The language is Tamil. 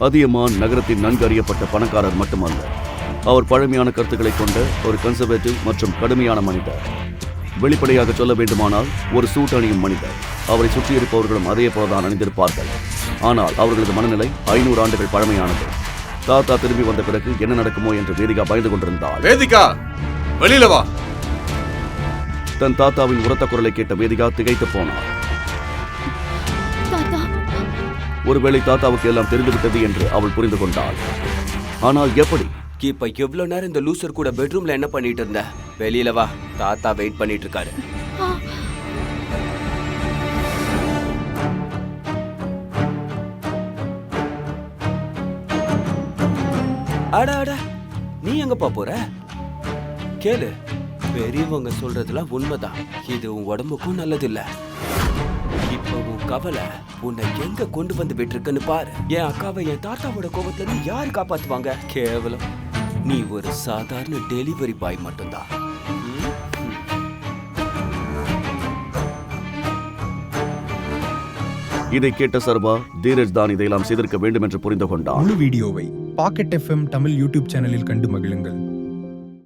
அதியமான் நகரத்தின் நன்கு அறியப்பட்ட பணக்காரர் மட்டுமல்ல அவர் பழமையான கருத்துக்களை கொண்ட ஒரு கன்சர்வேட்டிவ் மற்றும் கடுமையான மனிதர். வெளிப்படையாக சொல்ல வேண்டுமானால் ஒரு சூட் அணியும் மனிதர். அவரை சுற்றி இருப்பவர்களும் அதே போலதான் அணிந்திருப்பார்கள். ஆனால் அவர்களது மனநிலை ஐநூறு ஆண்டுகள் பழமையானது. தாத்தா திரும்பி வந்த பிறகு என்ன நடக்குமோ என்று வேதிகா பயந்து கொண்டிருந்தாள். வேதிகா! வெளியில வா! தன் தாத்தாவின் உரத்த குரலை கேட்ட வேதிகா திகைத்து போனார் ஒருவேளை தாத்தாவுக்கு எல்லாம் தெரிந்துவிட்டது என்று அவள் புரிந்து கொண்டாள். ஆனால் எப்படி? இப்ப எவ்வளவு நேரம் இந்த லூசர் கூட பெட்ரூம்ல என்ன பண்ணிட்டு இருந்த? வெளியில வா தாத்தா வெயிட் பண்ணிட்டு இருக்காரு. அட அட நீ எங்கப்பா போற? கேளு பெரியவங்க சொல்றதுலாம் உண்மைதான். இது உன் உடம்புக்கும் நல்லதில்ல. கவலை. உன்னை எங்க கொண்டு வந்து விட்டுருக்குன்னு பாரு. என் அக்காவை என் தாத்தாவோட கோபத்துல இருந்து யாரு காப்பாத்துவாங்க? கேவலம். நீ ஒரு சாதாரண டெலிவரி பாய் மட்டும்தான்? இதை கேட்ட சர்வா தீரஜ் தான் இதையெல்லாம் செய்திருக்க வேண்டும் என்று புரிந்து கொண்டான். முழு வீடியோவை பாக்கெட் எஃப்எம் தமிழ் யூடியூப் சேனலில் கண்டு மகிழுங்கள்.